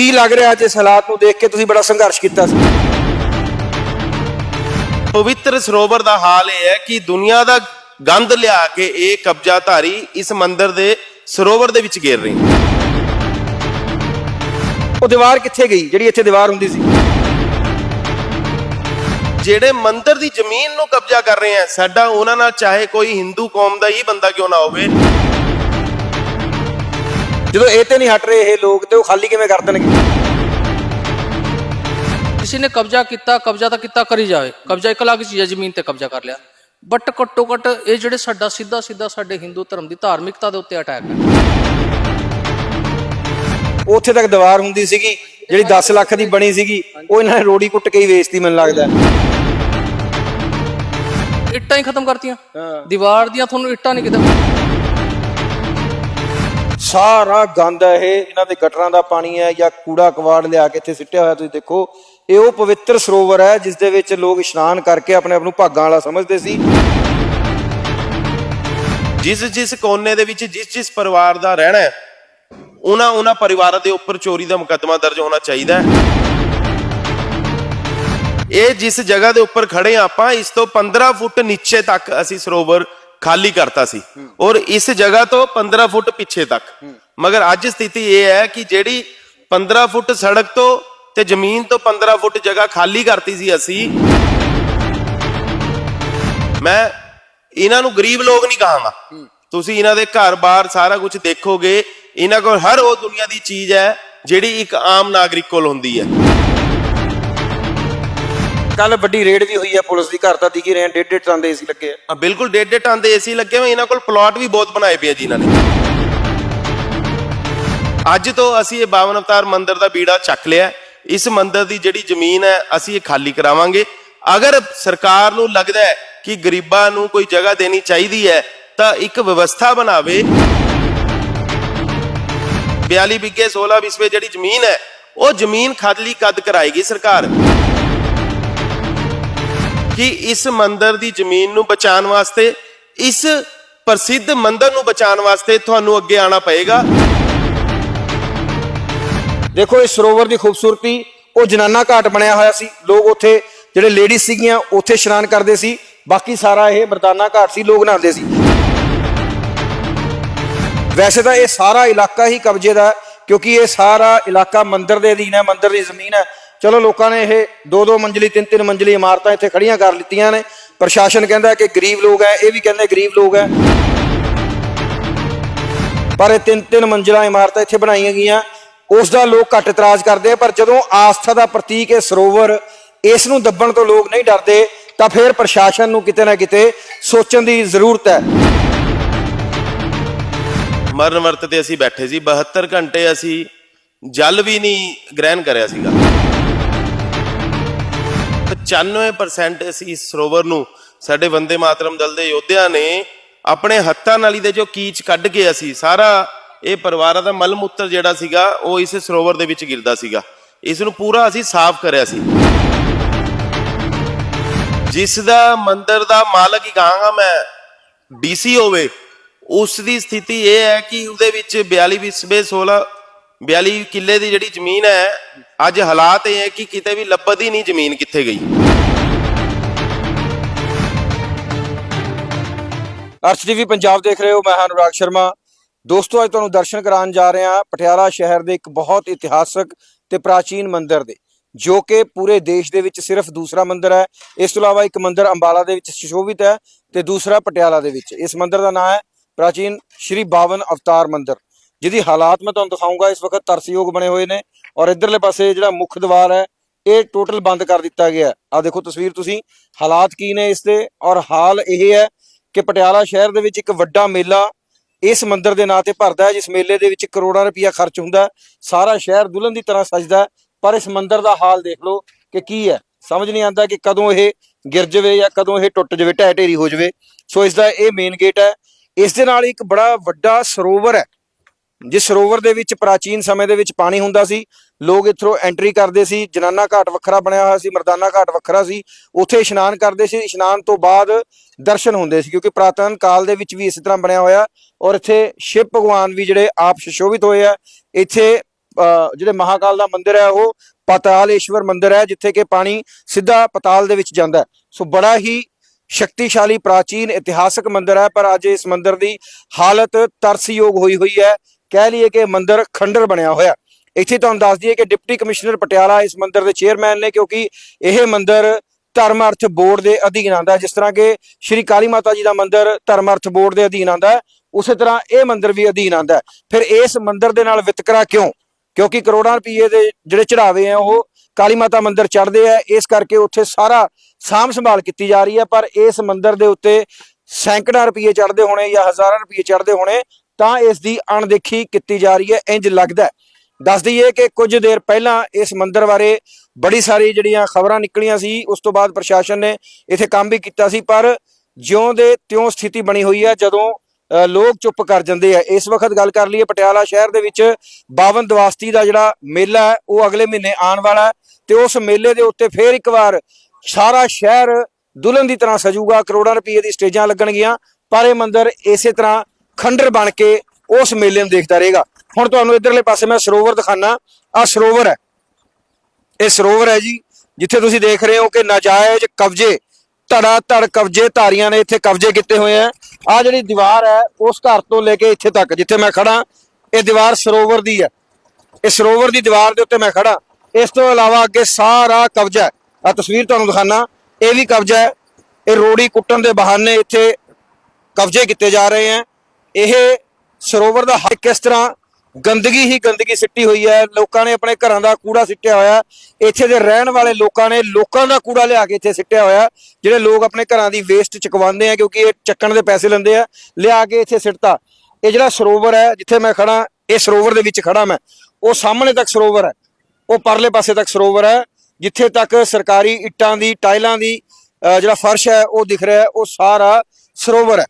ਕੀ ਲੱਗ ਰਿਹਾ ਅੱਜ ਇਸ ਹਾਲਾਤ ਨੂੰ ਦੇਖ ਕੇ? ਤੁਸੀਂ ਬੜਾ ਸੰਘਰਸ਼ ਕੀਤਾ ਸੀ। ਪਵਿੱਤਰ ਸਰੋਵਰ ਦਾ ਹਾਲ ਇਹ ਹੈ ਕਿ ਦੁਨੀਆ ਦਾ ਗੰਦ ਲਿਆ ਕੇ ਇਹ ਕਬਜ਼ਾਧਾਰੀ ਇਸ ਮੰਦਿਰ ਦੇ ਸਰੋਵਰ ਦੇ ਵਿੱਚ ਗੇਰ ਰਹੇ ਨੇ। ਉਹ ਦੀਵਾਰ ਕਿੱਥੇ ਗਈ? ਜਿਹੜੀ ਇੱਥੇ ਦੀਵਾਰ ਹੁੰਦੀ ਸੀ। ਜਿਹੜੇ ਮੰਦਿਰ ਦੀ ਜ਼ਮੀਨ ਨੂੰ ਕਬਜ਼ਾ ਕਰ ਰਹੇ ਆ ਸਾਡਾ ਉਹਨਾਂ ਨਾਲ ਚਾਹੇ ਕੋਈ ਹਿੰਦੂ ਕੌਮ ਦਾ ਹੀ ਬੰਦਾ ਕਿਉਂ ਨਾ ਹੋਵੇ। ਜਦੋਂ ਇਹ ਤੇ ਨਹੀਂ ਹਟ ਰਹੇ ਇਹ ਲੋਕ ਤੇ ਉਹ ਖਾਲੀ ਕਿਵੇਂ ਕਰ ਦੇਣਗੇ? ਕਿਸੇ ਨੇ ਕਬਜ਼ਾ ਕੀਤਾ ਕਬਜ਼ਾ ਤਾਂ ਕੀਤਾ ਕਰੀ ਜਾਵੇ। ਕਬਜ਼ਾ ਇੱਕ ਅਲੱਗ ਚੀਜ਼ ਹੈ ਜ਼ਮੀਨ ਤੇ ਕਬਜ਼ਾ ਕਰ ਲਿਆ। ਬਟ ਘੱਟੋ ਘੱਟ ਇਹ ਜਿਹੜੇ ਸਾਡਾ ਸਿੱਧਾ ਸਿੱਧਾ ਸਾਡੇ ਹਿੰਦੂ ਧਰਮ ਦੀ ਧਾਰਮਿਕਤਾ ਦੇ ਉੱਤੇ ਅਟੈਕ ਹੈ। ਉੱਥੇ ਤੱਕ ਦੀਵਾਰ ਹੁੰਦੀ ਸੀਗੀ ਜਿਹੜੀ 10 ਲੱਖ ਦੀ ਬਣੀ ਸੀਗੀ ਉਹ ਇਹਨਾਂ ਨੇ ਰੋੜੀ ਕੁੱਟ ਕੇ ਹੀ ਵੇਚਤੀ ਮੈਨੂੰ ਲੱਗਦਾ। ਇੱਟਾਂ ਹੀ ਖਤਮ ਕਰਤੀਆਂ। ਦੀਵਾਰ ਦੀਆਂ ਤੁਹਾਨੂੰ ਇੱਟਾਂ ਨਹੀਂ ਕਿਤੇ ਸਾਰਾ ਗੰਦ ਹੈ ਇਹ, ਇਹਨਾਂ ਦੇ ਗਟਰਾਂ ਦਾ ਪਾਣੀ ਹੈ ਜਾਂ ਕੂੜਾ ਕਵਾੜ ਲਿਆ ਕੇ ਇੱਥੇ ਸਿੱਟਿਆ ਹੋਇਆ, ਤੁਸੀਂ ਦੇਖੋ। ਇਹ ਉਹ ਪਵਿੱਤਰ ਸਰੋਵਰ ਹੈ ਜਿਸ ਦੇ ਵਿੱਚ ਲੋਕ ਇਸ਼ਨਾਨ ਕਰਕੇ ਆਪਣੇ ਆਪ ਨੂੰ ਭਾਗਾਂ ਵਾਲਾ ਸਮਝਦੇ ਸੀ। ਜਿਸ ਜਿਸ ਕੋਨੇ ਦੇ ਵਿੱਚ ਜਿਸ ਜਿਸ ਪਰਿਵਾਰ ਦਾ ਰਹਿਣਾ ਹੈ, ਉਹਨਾਂ ਉਹਨਾਂ ਪਰਿਵਾਰਾਂ ਦੇ ਉੱਪਰ ਚੋਰੀ ਦਾ ਮੁਕੱਦਮਾ ਦਰਜ ਹੋਣਾ ਚਾਹੀਦਾ ਹੈ। ਇਹ ਜਿਸ ਜਗ੍ਹਾ ਦੇ ਉੱਪਰ ਖੜੇ ਹਾਂ ਆਪਾਂ, ਇਸ ਤੋਂ 15 ਫੁੱਟ ਨੀਚੇ ਤੱਕ ਅਸੀਂ ਸਰੋਵਰ ਖਾਲੀ ਕਰਤਾ ਸੀ। ਔਰ ਇਸ ਜਗ੍ਹਾ ਤੋਂ 15 ਫੁੱਟ ਪਿੱਛੇ ਤੱਕ। ਮਗਰ ਅੱਜ ਸਥਿਤੀ ਇਹ ਹੈ ਕਿ ਜਿਹੜੀ 15 ਫੁੱਟ ਸੜਕ ਤੋਂ ਤੇ ਜ਼ਮੀਨ ਤੋਂ 15 ਫੁੱਟ ਜਗ੍ਹਾ ਖਾਲੀ ਕਰਤੀ ਸੀ ਅਸੀਂ, ਮੈਂ ਇਹਨਾਂ ਨੂੰ ਗਰੀਬ ਲੋਕ ਨਹੀਂ ਕਹਾਂਗਾ। ਤੁਸੀਂ ਇਹਨਾਂ ਦੇ ਘਰ-ਬਾਰ ਸਾਰਾ ਕੁਝ ਦੇਖੋਗੇ। ਇਹਨਾਂ ਕੋਲ ਹਰ ਉਹ ਦੁਨੀਆ ਦੀ ਚੀਜ਼ ਹੈ ਜਿਹੜੀ ਇੱਕ ਆਮ ਨਾਗਰਿਕ ਕੋਲ ਹੁੰਦੀ ਹੈ। ਕੱਲ ਵੱਡੀ ਰੇਡ ਵੀ ਹੋਈ ਹੈ ਪੁਲਿਸ ਦੀ, ਘਰ ਤਾਂ ਦਿਖੀ ਰਹੇ ਡੇਢ ਡੇਢ ਟਨ ਦੇ ਏਸੀ ਲੱਗੇ ਆ। ਆ ਬਿਲਕੁਲ ਡੇਢ ਡੇਢ ਟਨ ਦੇ ਏਸੀ ਲੱਗੇ ਹੋਏ, ਇਹਨਾਂ ਕੋਲ ਪਲਾਟ ਵੀ ਬਹੁਤ ਬਣਾਏ ਪਏ ਆ ਜੀ ਇਹਨਾਂ ਨੇ। ਅੱਜ ਤੋਂ ਅਸੀਂ ਇਹ ਬਾਵਨ ਅਵਤਾਰ ਮੰਦਿਰ ਦਾ ਬੀੜਾ ਚੱਕ ਲਿਆ। ਇਸ ਮੰਦਿਰ ਦੀ ਜਿਹੜੀ ਜ਼ਮੀਨ ਹੈ, ਅਸੀਂ ਇਹ ਖਾਲੀ ਕਰਾਵਾਂਗੇ। ਅਗਰ ਸਰਕਾਰ ਨੂੰ ਲੱਗਦਾ ਹੈ ਕਿ ਗਰੀਬਾਂ ਨੂੰ ਕੋਈ ਜਗ੍ਹਾ ਦੇਣੀ ਚਾਹੀਦੀ ਹੈ, ਤਾਂ ਇੱਕ ਵਿਵਸਥਾ ਬਣਾਵੇ। 42 ਬਿੱਗੇ 16 ਵਿਸਵੇ ਜਿਹੜੀ ਜ਼ਮੀਨ ਹੈ, ਉਹ ਜ਼ਮੀਨ ਖਾਲੀ ਕਦ ਕਰਾਏਗੀ ਸਰਕਾਰ? ਕਿ ਇਸ ਮੰਦਿਰ ਦੀ ਜ਼ਮੀਨ ਨੂੰ ਬਚਾਉਣ ਵਾਸਤੇ, ਇਸ ਪ੍ਰਸਿੱਧ ਮੰਦਿਰ ਨੂੰ ਬਚਾਉਣ ਵਾਸਤੇ ਤੁਹਾਨੂੰ ਅੱਗੇ ਆਣਾ ਪਏਗਾ। ਦੇਖੋ, ਇਸ ਸਰੋਵਰ ਦੀ ਖੂਬਸੂਰਤੀ, ਉਹ ਜਨਾਨਾ ਘਾਟ ਬਣਿਆ ਹੋਇਆ ਸੀ। ਲੋਕ ਉੱਥੇ, ਜਿਹੜੇ ਲੇਡੀਜ਼ ਸੀਗੀਆਂ, ਉੱਥੇ ਇਸ਼ਨਾਨ ਕਰਦੇ ਸੀ। ਬਾਕੀ ਸਾਰਾ ਇਹ ਮਰਦਾਨਾ ਘਾਟ ਸੀ, ਲੋਕ ਨਹਾਉਂਦੇ ਸੀ। ਵੈਸੇ ਤਾਂ ਇਹ ਸਾਰਾ ਇਲਾਕਾ ਹੀ ਕਬਜ਼ੇ ਦਾ ਕਿਉਂਕਿ ਇਹ ਸਾਰਾ ਇਲਾਕਾ ਮੰਦਿਰ ਦੇ ਅਧੀਨ ਹੈ, ਮੰਦਿਰ ਦੀ ਜ਼ਮੀਨ ਹੈ। ਚਲੋ ਲੋਕਾਂ ਨੇ ਇਹ ਦੋ ਦੋ ਮੰਜ਼ਲੀ, ਤਿੰਨ ਤਿੰਨ ਮੰਜ਼ਲੀ ਇਮਾਰਤਾਂ ਇੱਥੇ ਖੜੀਆਂ ਕਰ ਲਿੱਤੀਆਂ ਨੇ। ਪ੍ਰਸ਼ਾਸਨ ਕਹਿੰਦਾ ਕਿ ਗਰੀਬ ਲੋਕ ਹੈ, ਇਹ ਵੀ ਕਹਿੰਦੇ ਗਰੀਬ ਲੋਕ ਹੈ। ਪਰ ਇਹ ਤਿੰਨ ਤਿੰਨ ਮੰਜ਼ਿਲਾਂ ਇਮਾਰਤਾਂ ਇੱਥੇ ਬਣਾਈਆਂ ਗਈਆਂ। ਉਸ ਦਾ ਲੋਕ ਘੱਟ ਇਤਰਾਜ਼ ਕਰਦੇ ਪਰ ਜਦੋਂ ਆਸਥਾ ਦਾ ਪ੍ਰਤੀਕ ਇਹ ਸਰੋਵਰ, ਇਸ ਨੂੰ ਦੱਬਣ ਤੋਂ ਲੋਕ ਨਹੀਂ ਡਰਦੇ, ਤਾਂ ਫਿਰ ਪ੍ਰਸ਼ਾਸਨ ਨੂੰ ਕਿਤੇ ਨਾ ਕਿਤੇ ਸੋਚਣ ਦੀ ਜ਼ਰੂਰਤ ਹੈ। ਮਰਨ ਵਰਤ ਤੇ ਅਸੀਂ ਬੈਠੇ ਸੀ 72 ਘੰਟੇ ਅਸੀਂ ਜਲ ਵੀ ਨਹੀਂ ਗ੍ਰਹਿਣ ਕਰਿਆ ਸੀਗਾ। 95% ਅਸੀਂ ਇਸ ਸਰੋਵਰ ਨੂੰ ਸਾਡੇ ਵੰਦੇ ਮਾਤਰਮ ਦਲ ਦੇ ਯੋਧਿਆਂ ਨੇ ਆਪਣੇ ਹੱਥਾਂ ਨਾਲ ਹੀ ਦੇ ਜੋ ਕੀਚ ਕੱਢ ਕੇ ਅਸੀਂ ਸਾਰਾ ਇਹ ਪਰਿਵਾਰਾਂ ਦਾ ਮਲ ਮੂਤਰ ਜਿਹੜਾ ਸੀਗਾ, ਉਹ ਇਸ ਸਰੋਵਰ ਦੇ ਵਿੱਚ ਗਿਰਦਾ ਸੀਗਾ। ਇਸ ਨੂੰ ਪੂਰਾ ਅਸੀਂ ਸਾਫ਼ ਕਰਿਆ ਸੀ। ਜਿਸ ਦਾ ਮੰਦਿਰ ਦਾ ਮਾਲਕ ਹੀ ਕਹਾਂਗਾ ਮੈਂ, ਡੀਸੀ ਹੋਵੇ, ਉਸ ਦੀ ਸਥਿਤੀ ਇਹ ਹੈ ਕਿ ਉਹਦੇ ਵਿੱਚ 42 ਵਿਸਵੇ 16 42 ਕਿੱਲੇ ਦੀ ਜਿਹੜੀ ਜ਼ਮੀਨ ਹੈ ਅੱਜ ਹਾਲਾਤ ਇਹ ਹੈ ਕਿ ਕਿਤੇ ਵੀ ਲੱਭਦੀ ਨਹੀਂ ਜ਼ਮੀਨ ਕਿੱਥੇ ਗਈ। ਅਰਸ਼ ਟੀਵੀ ਪੰਜਾਬ ਦੇਖ ਰਹੇ ਹੋ, ਮੈਂ ਹਾਂ ਅਨੁਰਾਗ ਸ਼ਰਮਾ। ਦੋਸਤੋ, ਅੱਜ ਤੁਹਾਨੂੰ ਦਰਸ਼ਨ ਕਰਾਉਣ ਜਾ ਰਹੇ ਹਾਂ ਪਟਿਆਲਾ ਸ਼ਹਿਰ ਦੇ ਇੱਕ ਬਹੁਤ ਇਤਿਹਾਸਕ ਤੇ ਪ੍ਰਾਚੀਨ ਮੰਦਿਰ ਦੇ, ਜੋ ਕਿ ਪੂਰੇ ਦੇਸ਼ ਦੇ ਵਿੱਚ ਸਿਰਫ ਦੂਸਰਾ ਮੰਦਿਰ ਹੈ। ਇਸ ਤੋਂ ਇਲਾਵਾ ਇੱਕ ਮੰਦਿਰ ਅੰਬਾਲਾ ਦੇ ਵਿੱਚ ਸੁਸ਼ੋਭਿਤ ਹੈ ਤੇ ਦੂਸਰਾ ਪਟਿਆਲਾ ਦੇ ਵਿੱਚ। ਇਸ ਮੰਦਿਰ ਦਾ ਨਾਮ ਹੈ ਪ੍ਰਾਚੀਨ ਸ਼੍ਰੀ ਬਾਵਨ ਅਵਤਾਰ ਮੰਦਿਰ। ਜਿਹਦੀ ਹਾਲਾਤ ਮੈਂ ਤੁਹਾਨੂੰ ਦਿਖਾਉਂਗਾ ਇਸ ਵਕਤ ਤਰਸਯੋਗ ਬਣੇ ਹੋਏ ਨੇ ਔਰ ਇਧਰਲੇ ਪਾਸੇ ਜਿਹੜਾ ਮੁੱਖ ਦੀਵਾਰ ਹੈ, ਇਹ ਟੋਟਲ ਬੰਦ ਕਰ ਦਿੱਤਾ ਗਿਆ ਆ ਦੇਖੋ ਤਸਵੀਰ ਤੁਸੀਂ, ਹਾਲਾਤ ਕੀ ਨੇ ਇਸ ਦੇ ਔਰ ਹਾਲ ਇਹ ਹੈ ਕਿ ਪਟਿਆਲਾ ਸ਼ਹਿਰ ਦੇ ਵਿੱਚ ਇੱਕ ਵੱਡਾ ਮੇਲਾ ਇਸ ਮੰਦਿਰ ਦੇ ਨਾਂ ਤੇ ਭਰਦਾ ਹੈ, ਜਿਸ ਮੇਲੇ ਦੇ ਵਿੱਚ ਕਰੋੜਾਂ ਰੁਪਇਆ ਖਰਚ ਹੁੰਦਾ ਸਾਰਾ ਸ਼ਹਿਰ ਦੁਲਹਨ ਦੀ ਤਰ੍ਹਾਂ ਸਜਦਾ ਪਰ ਇਸ ਮੰਦਿਰ ਦਾ ਹਾਲ ਦੇਖ ਲਓ ਕਿ ਕੀ ਹੈ। ਸਮਝ ਨਹੀਂ ਆਉਂਦਾ ਕਿ ਕਦੋਂ ਇਹ ਗਿਰ ਜਾਵੇ ਜਾਂ ਕਦੋਂ ਇਹ ਟੁੱਟ ਜਾਵੇ, ਢਹਿ ਢੇਰੀ ਹੋ ਜਾਵੇ। ਸੋ ਇਸ ਦਾ ਇਹ ਮੇਨ ਗੇਟ ਹੈ। ਇਸ ਦੇ ਨਾਲ ਇੱਕ ਬੜਾ ਵੱਡਾ ਸਰੋਵਰ ਹੈ। ਜਿਸ ਸਰੋਵਰ ਦੇ ਵਿੱਚ ਪ੍ਰਾਚੀਨ ਸਮੇਂ ਦੇ ਵਿੱਚ ਪਾਣੀ ਹੁੰਦਾ ਸੀ ਲੋਕ ਇੱਥੋਂ ਐਂਟਰੀ ਕਰਦੇ ਸੀ ਜਨਾਨਾ ਘਾਟ ਵੱਖਰਾ ਬਣਿਆ ਹੋਇਆ ਸੀ ਮਰਦਾਨਾ ਘਾਟ ਵੱਖਰਾ ਸੀ ਉੱਥੇ ਇਸ਼ਨਾਨ ਕਰਦੇ ਸੀ ਇਸ਼ਨਾਨ ਤੋਂ ਬਾਅਦ ਦਰਸ਼ਨ ਹੁੰਦੇ ਸੀ ਕਿਉਂਕਿ ਪ੍ਰਾਤਨ ਕਾਲ ਦੇ ਵਿੱਚ ਵੀ ਇਸੇ ਤਰ੍ਹਾਂ ਬਣਿਆ ਹੋਇਆ ਔਰ ਇੱਥੇ ਸ਼ਿਵ ਭਗਵਾਨ ਵੀ ਜਿਹੜੇ ਆਪ ਸੁਸ਼ੋਭਿਤ ਹੋਏ ਆ ਇੱਥੇ ਅ, ਜਿਹੜੇ ਮਹਾਕਾਲ ਦਾ ਮੰਦਿਰ ਹੈ ਉਹ ਪਤਾਲੇਸ਼ਵਰ ਮੰਦਿਰ ਹੈ ਜਿੱਥੇ ਕਿ ਪਾਣੀ ਸਿੱਧਾ ਪਤਾਲ ਦੇ ਵਿੱਚ ਜਾਂਦਾ ਸੋ ਬੜਾ ਹੀ ਸ਼ਕਤੀਸ਼ਾਲੀ ਪ੍ਰਾਚੀਨ ਇਤਿਹਾਸਕ ਮੰਦਿਰ ਹੈ ਪਰ ਅੱਜ ਇਸ ਮੰਦਿਰ ਦੀ ਹਾਲਤ ਤਰਸਯੋਗ ਹੋਈ ਹੋਈ ਹੈ। ਕਹਿ ਲਈਏ ਕਿ ਮੰਦਿਰ ਖੰਡਰ ਬਣਿਆ ਹੋਇਆ। ਇੱਥੇ ਤੁਹਾਨੂੰ ਦੱਸ ਦਈਏ ਕਿ ਡਿਪਟੀ ਕਮਿਸ਼ਨਰ ਪਟਿਆਲਾ ਇਸ ਮੰਦਿਰ ਦੇ ਚੇਅਰਮੈਨ ਨੇ, ਕਿਉਂਕਿ ਇਹ ਮੰਦਿਰ ਧਰਮ ਅਰਥ ਬੋਰਡ ਦੇ ਅਧੀਨ ਆਉਂਦਾ ਜਿਸ ਤਰ੍ਹਾਂ ਕਿ ਸ਼੍ਰੀ ਕਾਲੀ ਮਾਤਾ ਜੀ ਦਾ ਮੰਦਿਰ ਧਰਮ ਅਰਥ ਬੋਰਡ ਦੇ ਅਧੀਨ ਆਉਂਦਾ ਉਸੇ ਤਰ੍ਹਾਂ ਇਹ ਮੰਦਿਰ ਵੀ ਅਧੀਨ ਆਉਂਦਾ ਫਿਰ ਇਸ ਮੰਦਿਰ ਦੇ ਨਾਲ ਵਿਤਕਰਾ ਕਿਉਂ? ਕਿਉਂਕਿ ਕਰੋੜਾਂ ਰੁਪਏ ਦੇ ਜਿਹੜੇ ਚੜਾਵੇ ਆ, ਉਹ ਕਾਲੀ ਮਾਤਾ ਮੰਦਿਰ ਚੜਦੇ ਆ। ਇਸ ਕਰਕੇ ਉੱਥੇ ਸਾਰਾ ਸਾਂਭ ਸੰਭਾਲ ਕੀਤੀ ਜਾ ਰਹੀ ਹੈ। ਪਰ ਇਸ ਮੰਦਿਰ ਦੇ ਉੱਤੇ ਸੈਂਕੜਾਂ ਰੁਪਏ ਚੜਦੇ ਹੋਣੇ ਜਾਂ ਹਜ਼ਾਰਾਂ ਰੁਪਏ ਚੜਦੇ ਹੋਣੇ ਤਾਂ ਇਸ ਦੀ ਅਣਦੇਖੀ ਕੀਤੀ ਜਾ ਰਹੀ ਹੈ, ਇੰਜ ਲੱਗਦਾ ਹੈ। ਦੱਸ ਦਈਏ ਕਿ ਕੁਝ ਦੇਰ ਪਹਿਲਾਂ ਇਸ ਮੰਦਿਰ ਬਾਰੇ ਬੜੀ ਸਾਰੀ ਜਿਹੜੀਆਂ ਖਬਰਾਂ ਨਿਕਲੀਆਂ ਸੀ, ਉਸ ਤੋਂ ਬਾਅਦ ਪ੍ਰਸ਼ਾਸਨ ਨੇ ਇੱਥੇ ਕੰਮ ਵੀ ਕੀਤਾ ਸੀ, ਪਰ ਜਿਉਂ ਦੇ ਤਿਉਂ ਸਥਿਤੀ ਬਣੀ ਹੋਈ ਹੈ, ਜਦੋਂ ਲੋਕ ਚੁੱਪ ਕਰ ਜਾਂਦੇ ਆ। ਇਸ ਵਕਤ ਗੱਲ ਕਰ ਲਈਏ ਪਟਿਆਲਾ ਸ਼ਹਿਰ ਦੇ ਵਿੱਚ 52 ਦਵਾਸਤੀ ਦਾ ਜਿਹੜਾ ਮੇਲਾ ਹੈ, ਉਹ ਅਗਲੇ ਮਹੀਨੇ ਆਉਣ ਵਾਲਾ ਹੈ ਤੇ ਉਸ ਮੇਲੇ ਦੇ ਉੱਤੇ ਫੇਰ ਇੱਕ ਵਾਰ ਸਾਰਾ ਸ਼ਹਿਰ ਦੁਲਹਨ ਦੀ ਤਰ੍ਹਾਂ ਸਜੂਗਾ, ਕਰੋੜਾਂ ਰੁਪਏ ਦੀ ਸਟੇਜਾਂ ਲੱਗਣਗੀਆਂ, ਪਰ ਇਹ ਮੰਦਿਰ ਇਸੇ ਤਰ੍ਹਾਂ ਖੰਡਰ ਬਣ ਕੇ ਉਸ ਮੇਲੇ ਨੂੰ ਦੇਖਦਾ ਰਹੇਗਾ। ਹੁਣ ਤੁਹਾਨੂੰ ਇਧਰਲੇ ਪਾਸੇ ਮੈਂ ਸਰੋਵਰ ਦਿਖਾਣਾ ਆ ਸਰੋਵਰ ਹੈ। ਇਹ ਸਰੋਵਰ ਹੈ ਜੀ, ਜਿੱਥੇ ਤੁਸੀਂ ਦੇਖ ਰਹੇ ਹੋ ਕਿ ਨਾਜਾਇਜ਼ ਕਬਜ਼ੇ ਧੜਾ ਧੜ ਕਬਜ਼ੇ ਧਾਰੀਆਂ ਨੇ ਇੱਥੇ ਕਬਜ਼ੇ ਕੀਤੇ ਹੋਏ ਆ। ਆ ਜਿਹੜੀ ਦੀਵਾਰ ਹੈ, ਉਸ ਘਰ ਤੋਂ ਲੈ ਕੇ ਇੱਥੇ ਤੱਕ, ਜਿੱਥੇ ਮੈਂ ਖੜਾ ਇਹ ਦੀਵਾਰ ਸਰੋਵਰ ਦੀ ਹੈ। ਇਹ ਸਰੋਵਰ ਦੀ ਦੀਵਾਰ ਦੇ ਉੱਤੇ ਮੈਂ ਖੜਾ ਇਸ ਤੋਂ ਇਲਾਵਾ ਅੱਗੇ ਸਾਰਾ ਕਬਜ਼ਾ ਹੈ। ਆ ਤਸਵੀਰ ਤੁਹਾਨੂੰ ਦਿਖਾਣਾ ਇਹ ਵੀ ਕਬਜ਼ਾ ਹੈ। ਇਹ ਰੋੜੀ ਕੁੱਟਣ ਦੇ ਬਹਾਨੇ ਇੱਥੇ ਕਬਜ਼ੇ ਕੀਤੇ ਜਾ ਰਹੇ ਹੈ ਇਹ ਸਰੋਵਰ ਦਾ ਹਰ ਕਿਸ ਤਰ੍ਹਾਂ ਗੰਦਗੀ ਹੀ ਗੰਦਗੀ ਸਿੱਟੀ ਹੋਈ ਹੈ, ਲੋਕਾਂ ਨੇ ਆਪਣੇ ਘਰਾਂ ਦਾ ਕੂੜਾ ਸਿੱਟਿਆ ਹੋਇਆ ਇੱਥੇ ਦੇ ਰਹਿਣ ਵਾਲੇ ਲੋਕਾਂ ਨੇ ਲੋਕਾਂ ਦਾ ਕੂੜਾ ਲਿਆ ਕੇ ਇੱਥੇ ਸਿੱਟਿਆ ਹੋਇਆ ਜਿਹੜੇ ਲੋਕ ਆਪਣੇ ਘਰਾਂ ਦੀ ਵੇਸਟ ਚੁਕਵਾਉਂਦੇ ਆ ਕਿਉਂਕਿ ਇਹ ਚੱਕਣ ਦੇ ਪੈਸੇ ਲੈਂਦੇ ਆ, ਲਿਆ ਕੇ ਇੱਥੇ ਸਿੱਟਤਾ। ਇਹ ਜਿਹੜਾ ਸਰੋਵਰ ਹੈ, ਜਿੱਥੇ ਮੈਂ ਖੜਾ ਇਹ ਸਰੋਵਰ ਦੇ ਵਿੱਚ ਖੜਾ ਮੈਂ। ਉਹ ਸਾਹਮਣੇ ਤੱਕ ਸਰੋਵਰ ਹੈ, ਉਹ ਪਰਲੇ ਪਾਸੇ ਤੱਕ ਸਰੋਵਰ ਹੈ, ਜਿੱਥੇ ਤੱਕ ਸਰਕਾਰੀ ਇੱਟਾਂ ਦੀ ਟਾਈਲਾਂ ਦੀ ਜਿਹੜਾ ਫਰਸ਼ ਹੈ, ਉਹ ਦਿਖ ਰਿਹਾ ਹੈ, ਉਹ ਸਾਰਾ ਸਰੋਵਰ ਹੈ।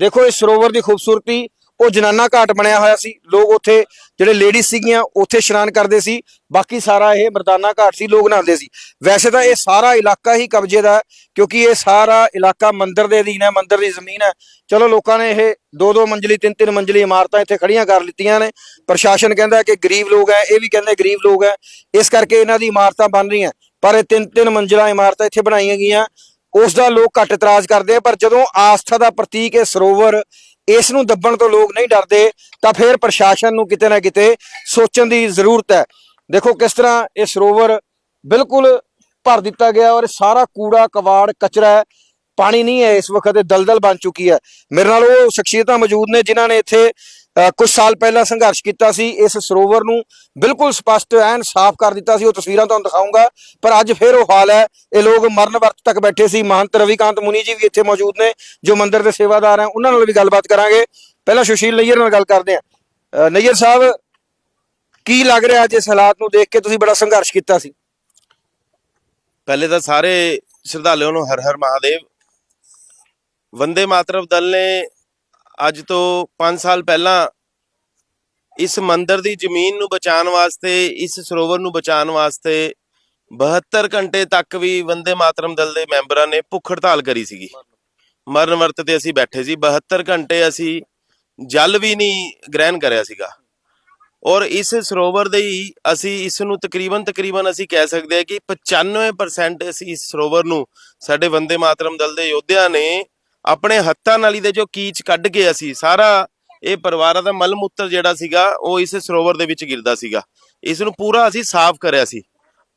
ਦੇਖੋ ਇਸ ਸਰੋਵਰ ਦੀ ਖੂਬਸੂਰਤੀ, ਉਹ ਜਨਾਨਾ ਘਾਟ ਬਣਿਆ ਹੋਇਆ ਸੀ। ਲੋਕ ਉੱਥੇ ਜਿਹੜੇ ਲੇਡੀਜ਼ ਸੀਗੀਆਂ, ਉੱਥੇ ਇਸ਼ਨਾਨ ਕਰਦੇ ਸੀ। ਬਾਕੀ ਸਾਰਾ ਇਹ ਮਰਦਾਨਾ ਘਾਟ ਸੀ, ਲੋਕ ਨਹਾਉਂਦੇ ਸੀ। ਵੈਸੇ ਤਾਂ ਇਹ ਸਾਰਾ ਇਲਾਕਾ ਹੀ ਕਬਜ਼ੇ ਦਾ ਕਿਉਂਕਿ ਇਹ ਸਾਰਾ ਇਲਾਕਾ ਮੰਦਿਰ ਦੇ ਅਧੀਨ ਹੈ, ਮੰਦਿਰ ਦੀ ਜ਼ਮੀਨ ਹੈ। ਚਲੋ ਲੋਕਾਂ ਨੇ ਇਹ ਦੋ ਦੋ ਮੰਜ਼ਲੀ ਤਿੰਨ ਤਿੰਨ ਮੰਜ਼ਲੀ ਇਮਾਰਤਾਂ ਇੱਥੇ ਖੜੀਆਂ ਕਰ ਲਿੱਤੀਆਂ ਨੇ। ਪ੍ਰਸ਼ਾਸਨ ਕਹਿੰਦਾ ਕਿ ਗਰੀਬ ਲੋਕ ਹੈ, ਇਹ ਵੀ ਕਹਿੰਦੇ ਗਰੀਬ ਲੋਕ ਹੈ। ਇਸ ਕਰਕੇ ਇਹਨਾਂ ਦੀ ਇਮਾਰਤਾਂ ਬਣ ਰਹੀਆਂ। ਪਰ ਇਹ ਤਿੰਨ ਤਿੰਨ ਮੰਜ਼ਲਾ ਇਮਾਰਤਾਂ ਇੱਥੇ ਬਣਾਈਆਂ ਗਈਆਂ। ਉਸ ਦਾ ਲੋਕ ਘੱਟ ਇਤਰਾਜ਼ ਕਰਦੇ ਆ, ਪਰ ਜਦੋਂ ਆਸਥਾ ਦਾ ਪ੍ਰਤੀਕ ਇਹ ਸਰੋਵਰ, ਇਸ ਨੂੰ ਦੱਬਣ ਤੋਂ ਲੋਕ ਨਹੀਂ ਡਰਦੇ, ਤਾਂ ਫਿਰ ਪ੍ਰਸ਼ਾਸਨ ਨੂੰ ਕਿਤੇ ਨਾ ਕਿਤੇ ਸੋਚਣ ਦੀ ਜ਼ਰੂਰਤ ਹੈ। ਦੇਖੋ ਕਿਸ ਤਰ੍ਹਾਂ ਇਹ ਸਰੋਵਰ ਬਿਲਕੁਲ ਭਰ ਦਿੱਤਾ ਗਿਆ ਔਰ ਇਹ ਸਾਰਾ ਕੂੜਾ ਕਵਾੜ ਕਚਰਾ, ਪਾਣੀ ਨਹੀਂ ਹੈ ਇਸ ਵਕਤ ਦਲਦਲ ਬਣ ਚੁੱਕੀ ਹੈ। ਮੇਰੇ ਨਾਲ ਉਹ ਸ਼ਖਸੀਅਤਾਂ ਮੌਜੂਦ ਨੇ ਜਿਨ੍ਹਾਂ ਨੇ ਇੱਥੇ ਕੁਝ ਸਾਲ ਪਹਿਲਾਂ ਸੰਘਰਸ਼ ਕੀਤਾ ਸੀ, ਇਸ ਸਰੋਵਰ ਨੂੰ ਬਿਲਕੁਲ ਸਪਸ਼ਟ ਐਨ ਸਾਫ਼ ਕਰ ਦਿੱਤਾ ਸੀ, ਉਹ ਤਸਵੀਰਾਂ ਤੁਹਾਨੂੰ ਦਿਖਾਉਂਗਾ ਪਰ ਅੱਜ ਫਿਰ ਉਹ ਹਾਲ ਹੈ, ਇਹ ਲੋਕ ਮਰਨ ਵਰਤ ਤੱਕ ਬੈਠੇ ਸੀ, ਮਹੰਤ ਰਵੀਕਾਂਤ ਮੁਨੀ ਜੀ ਵੀ ਇੱਥੇ ਮੌਜੂਦ ਨੇ, ਜੋ ਮੰਦਿਰ ਦੇ ਸੇਵਾਦਾਰ ਹੈ, ਉਹਨਾਂ ਨਾਲ ਵੀ ਗੱਲਬਾਤ ਕਰਾਂਗੇ। ਪਹਿਲਾਂ ਸੁਸ਼ੀਲ ਨਈਅਰ ਨਾਲ ਗੱਲ ਕਰਦੇ ਹਾਂ। ਨਈਅਰ ਸਾਹਿਬ, ਕੀ ਲੱਗ ਰਿਹਾ ਅੱਜ ਇਸ ਹਾਲਾਤ ਨੂੰ ਦੇਖ ਕੇ ਤੁਸੀਂ ਬੜਾ ਸੰਘਰਸ਼ ਕੀਤਾ ਸੀ? ਪਹਿਲੇ ਤਾਂ ਸਾਰੇ ਸ਼ਰਧਾਲੂਆਂ ਨੂੰ ਹਰ ਹਰ ਮਹਾਦੇਵ। ਵੰਦੇ ਮਾਤਰਮ ਦਲ ਨੇ ਅੱਜ ਤੋਂ 5 ਸਾਲ ਪਹਿਲਾਂ ਇਸ ਮੰਦਿਰ ਦੀ ਜ਼ਮੀਨ ਨੂੰ ਬਚਾਉਣ ਵਾਸਤੇ, ਇਸ ਸਰੋਵਰ ਨੂੰ ਬਚਾਉਣ ਵਾਸਤੇ 72 ਘੰਟੇ ਤੱਕ ਵੀ ਵੰਦੇ ਮਾਤਰਮ ਦਲ ਦੇ ਮੈਂਬਰਾਂ ਨੇ ਭੁੱਖ ਹੜਤਾਲ ਕਰੀ ਸੀਗੀ। ਮਰਨ ਵਰਤ ਤੇ ਅਸੀਂ ਬੈਠੇ ਸੀ। 72 ਘੰਟੇ ਅਸੀਂ ਜਲ ਵੀ ਨਹੀਂ ਗ੍ਰਹਿਣ ਕਰਿਆ ਸੀਗਾ। ਔਰ ਇਸ ਸਰੋਵਰ ਦੇ ਹੀ ਅਸੀਂ ਇਸ ਨੂੰ ਤਕਰੀਬਨ ਤਕਰੀਬਨ ਅਸੀਂ ਕਹਿ ਸਕਦੇ ਹਾਂ ਕਿ 95% ਅਸੀਂ ਇਸ ਸਰੋਵਰ ਨੂੰ ਸਾਡੇ ਵੰਦੇ ਮਾਤਰਮ ਦਲ ਦੇ ਯੋਧਿਆਂ ਨੇ ਆਪਣੇ ਹੱਥਾਂ ਨਾਲ ਹੀ ਦੇ ਜੋ ਕੀਚ ਕੱਢ ਕੇ ਅਸੀਂ ਸਾਰਾ ਇਹ ਪਰਿਵਾਰਾਂ ਦਾ ਮਲ ਮੂਤਰ ਜਿਹੜਾ ਸੀਗਾ, ਉਹ ਇਸ ਸਰੋਵਰ ਦੇ ਵਿੱਚ ਗਿਰਦਾ ਸੀਗਾ। ਇਸ ਨੂੰ ਪੂਰਾ ਅਸੀਂ ਸਾਫ਼ ਕਰਿਆ ਸੀ।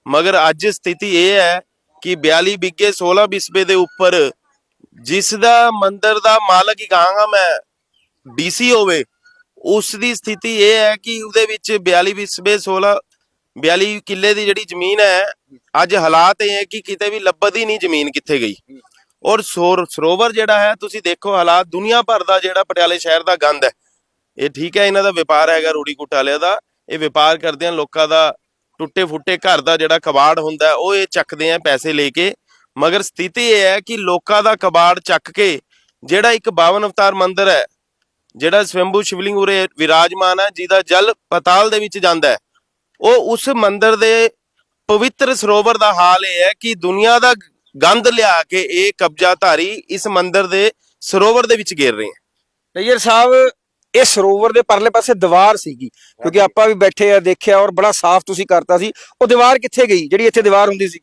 ਮਗਰ ਅੱਜ ਸਥਿਤੀ ਇਹ ਹੈ ਕਿ 42 ਬਿੱਗੇ 16 ਬਿਸਬੇ ਦੇ ਉੱਪਰ ਜਿਸ ਦਾ ਮੰਦਿਰ ਦਾ ਮਾਲਕ ਹੀ ਕਹਾਂਗਾ ਮੈਂ, ਡੀਸੀ ਹੋਵੇ, ਉਸ ਦੀ ਸਥਿਤੀ ਇਹ ਹੈ ਕਿ ਉਹਦੇ ਵਿੱਚ 42 ਬਿਸਬੇ 16 42 ਕਿੱਲੇ ਦੀ ਜਿਹੜੀ ਜ਼ਮੀਨ ਹੈ, ਅੱਜ ਹਾਲਾਤ ਇਹ ਹੈ ਕਿ ਕਿਤੇ ਵੀ ਲੱਭਦੀ ਨਹੀਂ ਜ਼ਮੀਨ ਕਿੱਥੇ ਗਈ। ਔਰ ਸੋਰ- ਸਰੋਵਰ ਜਿਹੜਾ ਹੈ, ਤੁਸੀਂ ਦੇਖੋ ਹਾਲਾਤ, ਦੁਨੀਆ ਭਰ ਦਾ ਜਿਹੜਾ ਪਟਿਆਲੇ ਸ਼ਹਿਰ ਦਾ ਗੰਦ ਹੈ। ਇਹ ਠੀਕ ਹੈ, ਇਹਨਾਂ ਦਾ ਵਪਾਰ ਹੈਗਾ ਰੂੜੀ ਕੁਟਾਲਿਆ ਦਾ। ਇਹ ਵਪਾਰ ਕਰਦੇ ਆ, ਲੋਕਾਂ ਦਾ ਟੁੱਟੇ ਫੁੱਟੇ ਘਰ ਦਾ ਜਿਹੜਾ ਕਬਾੜ ਹੁੰਦਾ ਉਹ ਇਹ ਚੱਕਦੇ ਆ ਪੈਸੇ ਲੈ ਕੇ। ਮਗਰ ਸਥਿਤੀ ਇਹ ਹੈ ਕਿ ਲੋਕਾਂ ਦਾ ਕਬਾੜ ਚੱਕ ਕੇ ਜਿਹੜਾ ਇੱਕ 52 ਅਵਤਾਰ ਮੰਦਿਰ ਹੈ, ਜਿਹੜਾ ਸਵੰਭੂ ਸ਼ਿਵਲਿੰਗ ਉਰੇ ਵਿਰਾਜਮਾਨ ਹੈ, ਜਿਹਦਾ ਜਲ ਪਤਾਲ ਦੇ ਵਿੱਚ ਜਾਂਦਾ ਹੈ, ਉਹ ਉਸ ਮੰਦਿਰ ਦੇ ਪਵਿੱਤਰ ਸਰੋਵਰ ਦਾ ਹਾਲ ਇਹ ਹੈ ਕਿ ਦੁਨੀਆ ਦਾ ਗੰਦ ਲਿਆ ਕੇ ਇਹ ਕਬਜ਼ਾਧਾਰੀ ਇਸ ਮੰਦਿਰ ਦੇ ਸਰੋਵਰ ਦੇ ਵਿੱਚ ਗੇਰ ਰਹੇ ਹੈ। ਨਈਅਰ ਸਾਹਿਬ ਇਹ ਸਰੋਵਰ ਦੇ ਪਰਲੇ ਪਾਸੇ ਦੀਵਾਰ ਸੀਗੀ ਕਿਉਂਕਿ ਆਪਾਂ ਵੀ ਬੈਠੇ ਆ ਦੇਖਿਆ ਔਰ ਬੜਾ ਸਾਫ਼ ਤੁਸੀਂ ਕਰਤਾ ਸੀ। ਉਹ ਦੀਵਾਰ ਕਿੱਥੇ ਗਈ ਜਿਹੜੀ ਇੱਥੇ ਦੀਵਾਰ ਹੁੰਦੀ ਸੀ?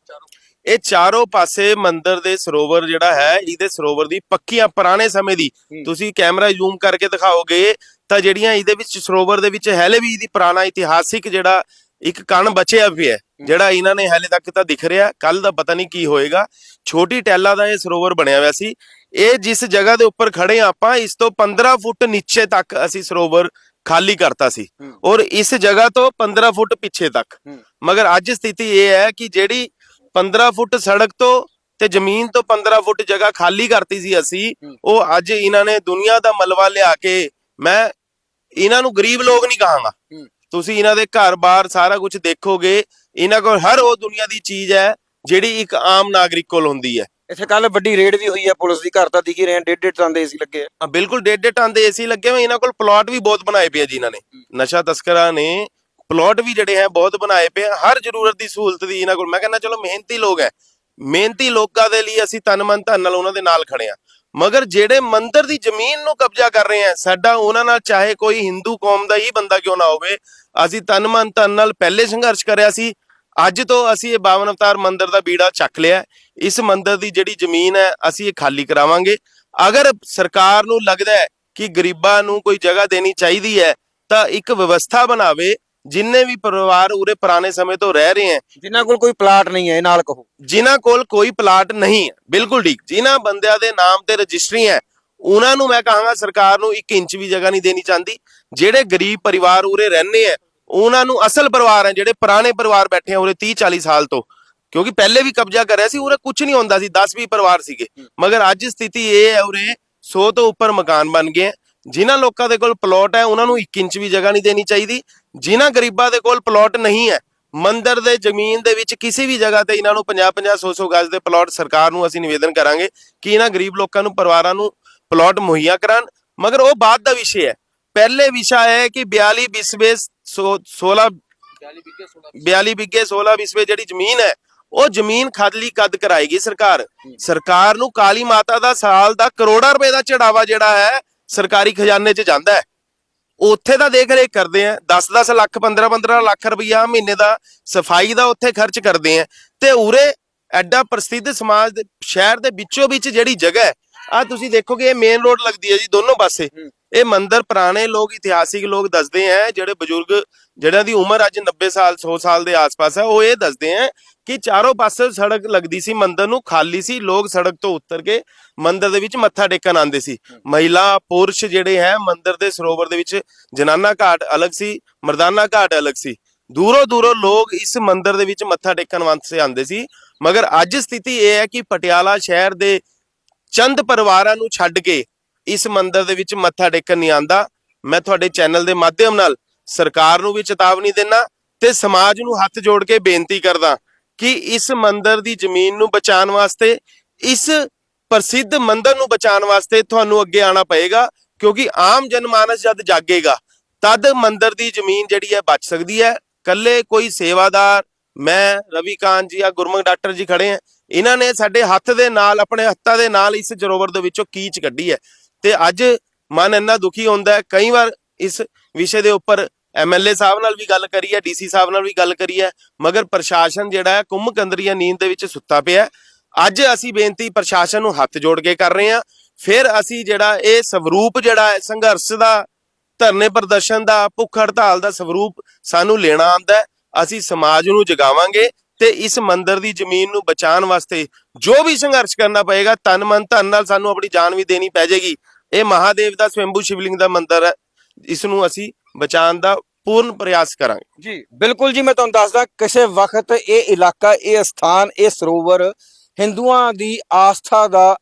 ਇਹ ਚਾਰੋਂ ਪਾਸੇ ਮੰਦਿਰ ਦੇ ਸਰੋਵਰ ਜਿਹੜਾ ਹੈ ਇਹਦੇ ਸਰੋਵਰ ਦੀ ਪੱਕੀਆਂ ਪੁਰਾਣੇ ਸਮੇਂ ਦੀ। ਤੁਸੀਂ ਕੈਮਰਾ ਜ਼ੂਮ ਕਰਕੇ ਦਿਖਾਓਗੇ ਤਾਂ ਜਿਹੜੀਆਂ ਇਹਦੇ ਵਿੱਚ ਸਰੋਵਰ ਦੇ ਵਿੱਚ ਹਲੇ ਵੀ ਇਹਦੀ ਪੁਰਾਣਾ ਇਤਿਹਾਸਿਕ ਜਿਹੜਾ ਇੱਕ ਕਣ ਬਚਿਆ ਪਿਆ ਹੈ, ਜਿਹੜਾ ਇਹਨਾਂ ਨੇ ਹਲੇ ਤੱਕ ਤਾਂ ਦਿਖ ਰਿਹਾ ਕੱਲ ਦਾ ਪਤਾ ਨਹੀਂ ਕੀ ਹੋਏਗਾ। ਛੋਟੀ ਟੈਲਾ ਦਾ ਇਹ ਸਰੋਵਰ ਬਣਿਆ ਹੋਇਆ ਸੀ। ਇਹ ਜਿਸ ਜਗ੍ਹਾ ਦੇ ਉੱਪਰ ਖੜੇ ਆਪਾਂ ਇਸ ਤੋਂ 15 ਫੁੱਟ ਨੀਚੇ ਤੱਕ ਅਸੀਂ ਸਰੋਵਰ ਖਾਲੀ ਕਰਤਾ ਸੀ। ਔਰ ਇਸ ਜਗ੍ਹਾ ਤੋਂ 15 ਫੁੱਟ ਪਿੱਛੇ ਤੱਕ। ਮਗਰ ਅੱਜ ਸਥਿਤੀ ਇਹ ਹੈ ਕਿ ਜਿਹੜੀ 15 ਫੁੱਟ ਸੜਕ ਤੋਂ ਤੇ ਜ਼ਮੀਨ ਤੋਂ 15 ਫੁੱਟ ਜਗ੍ਹਾ ਖਾਲੀ ਕਰਤੀ ਸੀ ਅਸੀਂ ਉਹ ਅੱਜ ਇਹਨਾਂ ਨੇ ਦੁਨੀਆ ਦਾ ਮਲਵਾ ਲਿਆ ਕੇ ਮੈਂ ਇਹਨਾਂ ਨੂੰ ਗਰੀਬ ਲੋਕ ਨਹੀਂ ਕਹਾਂਗਾ। ਤੁਸੀਂ ਇਹਨਾਂ ਦੇ ਘਰ-ਬਾਰ ਸਾਰਾ ਕੁਝ ਦੇਖੋਗੇ ਇਹਨਾਂ ਕੋਲ ਹਰ ਉਹ ਦੁਨੀਆ ਦੀ ਚੀਜ਼ ਹੈ ਜਿਹੜੀ ਇੱਕ ਆਮ ਨਾਗਰਿਕ ਕੋਲ ਹੁੰਦੀ ਹੈ। ਇੱਥੇ ਕੱਲ ਵੱਡੀ ਰੇਡ ਵੀ ਹੋਈ ਹੈ ਪੁਲਿਸ ਦੀ ਘਰ ਤਾਂ ਦਿਖ ਹੀ ਰਹੇ ਆ, ਡੇਢ ਡੇਢ ਟਨ ਦੇ ਏਸੀ ਲੱਗੇ ਆ। ਆ ਬਿਲਕੁਲ ਡੇਢ ਡੇਢ ਟਨ ਦੇ ਏਸੀ ਲੱਗੇ ਹੋਏ ਇਹਨਾਂ ਕੋਲ ਪਲਾਟ ਵੀ ਬਹੁਤ ਬਣਾਏ ਪਏ ਆ ਜੀ ਇਹਨਾਂ ਨੇ। ਨਸ਼ਾ ਤਸਕਰਾਂ ਨੇ ਪਲਾਟ ਵੀ ਜਿਹੜੇ ਹੈ ਬਹੁਤ ਬਣਾਏ ਪਏ ਆ। ਹਰ ਜ਼ਰੂਰਤ ਦੀ ਸਹੂਲਤ ਦੀ ਇਹਨਾਂ ਕੋਲ। ਮੈਂ ਕਹਿੰਦਾ ਚਲੋ ਮਿਹਨਤੀ ਲੋਕ ਹੈ। ਮਿਹਨਤੀ ਲੋਕਾਂ ਦੇ ਲਈ ਅਸੀਂ ਤਨ ਮਨ ਧਨ ਨਾਲ ਉਹਨਾਂ ਦੇ ਨਾਲ ਖੜੇ ਆ। ਮਗਰ ਜਿਹੜੇ ਮੰਦਿਰ ਦੀ ਜ਼ਮੀਨ ਨੂੰ ਕਬਜ਼ਾ ਕਰ ਰਹੇ ਆ ਸਾਡਾ ਉਹਨਾਂ ਨਾਲ ਚਾਹੇ ਕੋਈ ਹਿੰਦੂ ਕੌਮ ਦਾ ਹੀ ਬੰਦਾ ਕਿਉਂ ਨਾ ਹੋਵੇ ਅਸੀਂ ਤਨ ਮਨ ਧਨ ਨਾਲ ਪਹਿਲੇ ਸੰਘਰਸ਼ ਕਰਿਆ ਸੀ। ਅੱਜ ਤੋਂ ਅਸੀਂ ਇਹ 52 ਅਵਤਾਰ ਮੰਦਿਰ ਦਾ ਬੀੜਾ ਚੱਕ ਲਿਆ ਇਸ ਮੰਦਿਰ ਦੀ ਜਿਹੜੀ ਜ਼ਮੀਨ ਹੈ ਅਸੀਂ ਇਹ ਖਾਲੀ ਕਰਾਵਾਂਗੇ। ਅਗਰ ਸਰਕਾਰ ਨੂੰ ਲੱਗਦਾ ਹੈ ਕਿ ਗਰੀਬਾਂ ਨੂੰ ਕੋਈ ਜਗ੍ਹਾ ਦੇਣੀ ਚਾਹੀਦੀ ਹੈ ਤਾਂ ਇੱਕ ਵਿਵਸਥਾ ਬਣਾਵੇ ਜਿੰਨੇ ਵੀ ਪਰਿਵਾਰ ਉਰੇ ਪੁਰਾਣੇ ਸਮੇਂ ਤੋਂ ਰਹਿ ਰਹੇ ਹੈ। ਜਿਨ੍ਹਾਂ ਕੋਲ ਕੋਈ ਪਲਾਟ ਨਹੀਂ ਹੈ ਇਹ ਨਾਲ ਕਹੋ। ਜਿਨ੍ਹਾਂ ਕੋਲ ਕੋਈ ਪਲਾਟ ਨਹੀਂ ਹੈ ਬਿਲਕੁਲ ਠੀਕ। ਜਿਨ੍ਹਾਂ ਬੰਦਿਆਂ ਦੇ ਨਾਮ ਤੇ ਰਜਿਸਟਰੀ ਹੈ ਉਹਨਾਂ ਨੂੰ ਮੈਂ ਕਹਾਂਗਾ ਸਰਕਾਰ ਨੂੰ 1 ਇੰਚ ਵੀ ਜਗ੍ਹਾ ਨਹੀਂ ਦੇਣੀ ਚਾਹੁੰਦੀ। ਜਿਹੜੇ ਗਰੀਬ ਪਰਿਵਾਰ ਉਰੇ ਰਹਿੰਦੇ ਆ, ਉਹਨਾਂ ਨੂੰ ਅਸਲ ਪਰਿਵਾਰ ਹੈ ਜਿਹੜੇ ਪੁਰਾਣੇ ਪਰਿਵਾਰ ਬੈਠੇ ਆ ਉਰੇ 30 40 ਸਾਲ ਤੋਂ। ਕਿਉਂਕਿ ਪਹਿਲੇ ਵੀ ਕਬਜ਼ਾ ਕਰਿਆ ਸੀ, ਉਰੇ ਕੁਝ ਨਹੀਂ ਹੁੰਦਾ ਸੀ 10 20 ਪਰਿਵਾਰ ਸੀਗੇ। ਮਗਰ ਅੱਜ ਸਥਿਤੀ ਇਹ ਹੈ ਉਰੇ 100 ਤੋਂ ਉੱਪਰ ਮਕਾਨ ਬਣ ਗਏ ਜਿਨ੍ਹਾਂ ਲੋਕਾਂ ਦੇ ਕੋਲ ਪਲਾਟ ਹੈ, ਉਹਨਾਂ ਨੂੰ 1 ਇੰਚ ਵੀ ਜਗ੍ਹਾ ਨਹੀਂ ਦੇਣੀ ਚਾਹੀਦੀ। ਜਿਨ੍ਹਾਂ ਗਰੀਬਾਂ ਦੇ ਕੋਲ ਪਲਾਟ ਨਹੀਂ ਹੈ, ਮੰਦਰ ਦੇ ਜ਼ਮੀਨ ਦੇ ਵਿੱਚ ਕਿਸੇ ਵੀ ਜਗ੍ਹਾ ਤੇ ਇਹਨਾਂ ਨੂੰ 50 50 100 100 ਗਜ਼ ਦੇ ਪਲਾਟ ਸਰਕਾਰ ਨੂੰ ਅਸੀਂ ਨਿਵੇਦਨ ਕਰਾਂਗੇ ਕਿ ਇਹਨਾਂ ਗਰੀਬ ਲੋਕਾਂ ਨੂੰ, ਪਰਿਵਾਰਾਂ ਨੂੰ ਪਲਾਟ ਮੁਹੱਈਆ ਕਰਾਣ ਮਗਰ ਉਹ ਬਾਅਦ ਦਾ ਵਿਸ਼ੇ ਹੈ ਪਹਿਲੇ ਵਿਸ਼ਾ ਹੈ ਕਿ 42 ਬਿਸਵੇ 16 42 ਬਿੱਗੇ 16 ਬਿਸਵੇ ਜਿਹੜੀ ਜ਼ਮੀਨ ਹੈ, ਉਹ ਜ਼ਮੀਨ ਖਾਲੀ ਕਦ ਕਰਾਏਗੀ ਸਰਕਾਰ? ਸਰਕਾਰ ਨੂੰ ਕਾਲੀ ਮਾਤਾ ਦਾ ਸਾਲ ਦਾ ਕਰੋੜਾਂ ਰੁਪਏ ਦਾ ਚੜਾਵਾ ਜਿਹੜਾ ਹੈ, ਸਰਕਾਰੀ ਖਜ਼ਾਨੇ 'ਚ ਜਾਂਦਾ ਹੈ। ਉੱਥੇ ਦਾ ਦੇਖ ਰੇਖ ਕਰਦੇ ਆ 10-10 ਲੱਖ 15-15 ਲੱਖ ਰੁਪਈਆ ਮਹੀਨੇ ਦਾ ਸਫ਼ਾਈ ਦਾ ਉੱਥੇ ਖਰਚ ਕਰਦੇ ਆ। ਤੇ ਉਰੇ ਐਡਾ ਪ੍ਰਸਿੱਧ ਸਮਾਜ ਦੇ, ਸ਼ਹਿਰ ਦੇ ਵਿੱਚੋਂ ਵਿੱਚ ਜਿਹੜੀ ਜਗ੍ਹਾ ਹੈ ਆ ਤੁਸੀਂ ਦੇਖੋਗੇ, ਇਹ ਮੇਨ ਰੋਡ ਲੱਗਦੀ ਹੈ ਜੀ ਦੋਨੋਂ ਪਾਸੇ। ਇਹ ਮੰਦਿਰ ਪੁਰਾਣੇ ਲੋਕ, ਇਤਿਹਾਸਿਕ ਲੋਕ ਦੱਸਦੇ ਆ ਜਿਹੜੇ ਬਜ਼ੁਰਗ ਜਿਹੜਾ ਦੀ ਉਮਰ ਅੱਜ 90 ਸਾਲ 100 ਸਾਲ ਦੇ ਆਸ-ਪਾਸ ਹੈ ਉਹ ਇਹ ਦੱਸਦੇ ਆ ਕਿ ਚਾਰੋਂ ਪਾਸੇ ਸੜਕ ਲੱਗਦੀ ਸੀ, ਮੰਦਿਰ ਨੂੰ ਖਾਲੀ ਸੀ, ਲੋਕ ਸੜਕ ਤੋਂ ਉਤਰ ਕੇ ਮੰਦਿਰ ਦੇ ਵਿੱਚ ਮੱਥਾ ਟੇਕਣ ਆਉਂਦੇ ਸੀ। ਮਹਿਲਾ, ਪੁਰਸ਼ ਜਿਹੜੇ ਹੈ, ਮੰਦਿਰ ਦੇ ਸਰੋਵਰ ਦੇ ਵਿੱਚ ਜਨਾਨਾ ਘਾਟ ਅਲੱਗ ਸੀ, ਮਰਦਾਨਾ ਘਾਟ ਅਲੱਗ ਸੀ। ਦੂਰੋਂ ਦੂਰੋਂ ਲੋਕ ਇਸ ਮੰਦਿਰ ਦੇ ਵਿੱਚ ਮੱਥਾ ਟੇਕਣ ਵਾਸਤੇ ਆਉਂਦੇ ਸੀ। ਮਗਰ ਅੱਜ ਸਥਿਤੀ ਇਹ ਹੈ ਕਿ ਪਟਿਆਲਾ ਸ਼ਹਿਰ ਦੇ ਚੰਦ ਪਰਿਵਾਰਾਂ ਨੂੰ ਛੱਡ ਕੇ ਇਸ ਮੰਦਿਰ ਦੇ ਵਿੱਚ ਮੱਥਾ ਟੇਕਣ ਨਹੀਂ ਆਂਦਾ ਮੈਂ ਤੁਹਾਡੇ ਚੈਨਲ ਦੇ ਮਾਧਿਅਮ ਨਾਲ ਸਰਕਾਰ ਨੂੰ ਵੀ ਚੇਤਾਵਨੀ ਦੇਣਾ ਤੇ ਸਮਾਜ ਨੂੰ ਹੱਥ ਜੋੜ ਕੇ ਬੇਨਤੀ ਕਰਦਾ ਕਿ ਇਸ ਮੰਦਿਰ ਦੀ ਜ਼ਮੀਨ ਨੂੰ ਬਚਾਉਣ ਵਾਸਤੇ, ਇਸ ਪ੍ਰਸਿੱਧ ਮੰਦਿਰ ਨੂੰ ਬਚਾਉਣ ਵਾਸਤੇ ਤੁਹਾਨੂੰ ਅੱਗੇ ਆਣਾ ਪਏਗਾ, ਕਿਉਂਕਿ ਆਮ ਜਨਮਾਨਸ ਜਦ ਜਾਗੇਗਾ, ਤਦ ਮੰਦਿਰ ਦੀ ਜ਼ਮੀਨ ਜਿਹੜੀ ਹੈ ਬਚ ਸਕਦੀ ਹੈ। ਕੱਲੇ ਕੋਈ ਸੇਵਾਦਾਰ, ਮੈਂ, ਰਵੀ ਕਾਂਤ ਜੀ ਆ ਗੁਰਮੁਖ ਡਾਕਟਰ ਜੀ ਖੜੇ ਆ, ਇਹਨਾਂ ਨੇ ਸਾਡੇ ਹੱਥ ਦੇ ਨਾਲ, ਆਪਣੇ ਹੱਥਾਂ ਦੇ ਨਾਲ ਇਸ ਜਰੋਵਰ ਦੇ ਵਿੱਚੋਂ ਕੀਚ ਕੱਢੀ ਹੈ। ਤੇ ਅੱਜ ਮਨ ਇੰਨਾ ਦੁਖੀ ਹੁੰਦਾ ਹੈ, ਕਈ ਵਾਰ ਇਸ ਵਿਸ਼ੇ ਦੇ ਉੱਪਰ ਐਮਐਲਏ ਸਾਹਿਬ ਨਾਲ ਵੀ ਗੱਲ ਕਰੀ ਹੈ ਡੀਸੀ ਸਾਹਿਬ ਨਾਲ ਵੀ ਗੱਲ ਕਰੀ ਹੈ, ਮਗਰ ਪ੍ਰਸ਼ਾਸਨ ਜਿਹੜਾ ਹੈ ਕੁੰਭਕੰਦਰੀਆ ਨੀਂਦ ਦੇ ਵਿੱਚ ਸੁੱਤਾ ਪਿਆ ਅੱਜ ਅਸੀਂ ਬੇਨਤੀ ਪ੍ਰਸ਼ਾਸਨ ਨੂੰ ਹੱਥ ਜੋੜ ਕੇ ਕਰ ਰਹੇ ਹਾਂ। ਫਿਰ ਅਸੀਂ ਜਿਹੜਾ ਇਹ ਸਵਰੂਪ ਜਿਹੜਾ ਹੈ, ਸੰਘਰਸ਼ ਦਾ, ਧਰਨੇ ਪ੍ਰਦਰਸ਼ਨ ਦਾ, ਭੁੱਖ ਹੜਤਾਲ ਦਾ ਸਵਰੂਪ ਸਾਨੂੰ ਲੈਣਾ ਆਂਦਾ ਅਸੀਂ ਸਮਾਜ ਨੂੰ ਜਗਾਵਾਂਗੇ। ਤੇ ਇਸ ਮੰਦਿਰ ਦੀ ਜ਼ਮੀਨ ਨੂੰ ਬਚਾਉਣ ਵਾਸਤੇ ਜੋ ਵੀ ਸੰਘਰਸ਼ ਕਰਨਾ ਪਏਗਾ ਤਨ ਮਨ ਧਨ ਨਾਲ ਸਾਨੂੰ ਆਪਣੀ ਜਾਨ ਵੀ ਦੇਣੀ ਪੈ ਜਾਏਗੀ। ਇਹ ਮਹਾਦੇਵ ਦਾ ਸਵੈੰਭੂ ਸ਼ਿਵਲਿੰਗ ਦਾ ਮੰਦਿਰ ਹੈ। ਇਸ ਨੂੰ ਅਸੀਂ ਬਚਾਉਣ ਦਾ ਪੂਰਨ ਪ੍ਰਯਾਸ ਕਰਾਂਗੇ। ਜੀ, ਬਿਲਕੁਲ ਜੀ, ਮੈਂ ਤੁਹਾਨੂੰ ਦੱਸਦਾ, ਕਿਸੇ ਵਕਤ ਇਹ ਇਲਾਕਾ, ਇਹ ਸਥਾਨ, ਇਹ ਸਰੋਵਰ ਹਿੰਦੂਆਂ ਦੀ ਆਸਥਾ ਦਾ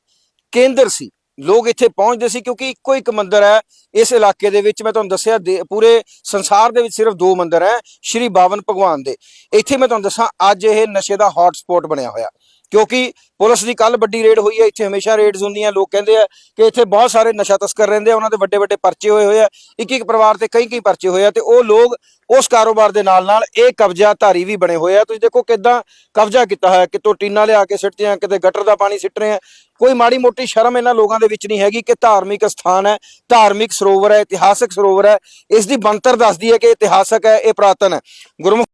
ਕੇਂਦਰ ਸੀ। ਲੋਕ ਇੱਥੇ ਪਹੁੰਚਦੇ ਸੀ ਕਿਉਂਕਿ ਇੱਕੋ ਇੱਕ ਮੰਦਿਰ ਹੈ, ਇਸ ਇਲਾਕੇ ਦੇ ਵਿੱਚ ਮੈਂ ਤੁਹਾਨੂੰ ਦੱਸਿਆ ਦੇ- ਪੂਰੇ ਸੰਸਾਰ ਦੇ ਵਿੱਚ ਸਿਰਫ ਦੋ ਮੰਦਿਰ ਹੈ, ਸ਼੍ਰੀ ਬਾਵਨ ਭਗਵਾਨ ਦੇ। ਇੱਥੇ ਮੈਂ ਤੁਹਾਨੂੰ ਦੱਸਾਂ, ਅੱਜ ਇਹ ਨਸ਼ੇ ਦਾ ਹੌਟ ਸਪੌਟ ਬਣਿਆ ਹੋਇਆ। ਕਿਉਂਕਿ ਪੁਲਿਸ ਦੀ ਕੱਲ ਵੱਡੀ ਰੇਡ ਹੋਈ ਹੈ, ਇੱਥੇ ਹਮੇਸ਼ਾ ਰੇਡਸ ਹੁੰਦੀਆਂ, ਲੋਕ ਕਹਿੰਦੇ ਆ ਕਿ ਇੱਥੇ ਬਹੁਤ ਸਾਰੇ ਨਸ਼ਾ ਤਸਕਰ ਰਹਿੰਦੇ ਆ, ਉਹਨਾਂ ਦੇ ਵੱਡੇ ਵੱਡੇ ਪਰਚੇ ਹੋਏ ਹੋਏ ਆ, ਇੱਕ ਇੱਕ ਪਰਿਵਾਰ ਤੇ ਕਈ ਕਈ ਪਰਚੇ ਹੋਏ ਆ ਤੇ ਉਹ ਲੋਕ ਉਸ ਕਾਰੋਬਾਰ ਦੇ ਨਾਲ ਨਾਲ ਇਹ ਕਬਜ਼ਾ ਧਾਰੀ ਵੀ ਬਣੇ ਹੋਏ ਆ। ਤੁਸੀਂ ਦੇਖੋ ਕਿਦਾਂ ਕਬਜ਼ਾ ਕੀਤਾ ਹੋਇਆ, ਕਿਤੋਂ ਟੀਨਾ ਲਿਆ ਕੇ ਸਿੱਟਦੇ ਆ, ਕਿਤੇ ਗਟਰ ਦਾ ਪਾਣੀ ਸਿੱਟ ਰਹੇ ਆ। ਕੋਈ ਮਾੜੀ ਮੋਟੀ ਸ਼ਰਮ ਇਹਨਾਂ ਲੋਕਾਂ ਦੇ ਵਿੱਚ ਨਹੀਂ ਹੈਗੀ ਕਿ ਧਾਰਮਿਕ ਸਥਾਨ ਹੈ, ਧਾਰਮਿਕ ਸਰੋਵਰ ਹੈ, ਇਤਿਹਾਸਕ ਸਰੋਵਰ ਹੈ। ਇਸ ਦੀ ਬਣਤਰ ਦੱਸਦੀ ਹੈ ਕਿ ਇਤਿਹਾਸਕ ਹੈ, ਇਹ ਪ੍ਰਾਤਨ ਹੈ। ਗੁਰਮੁਖ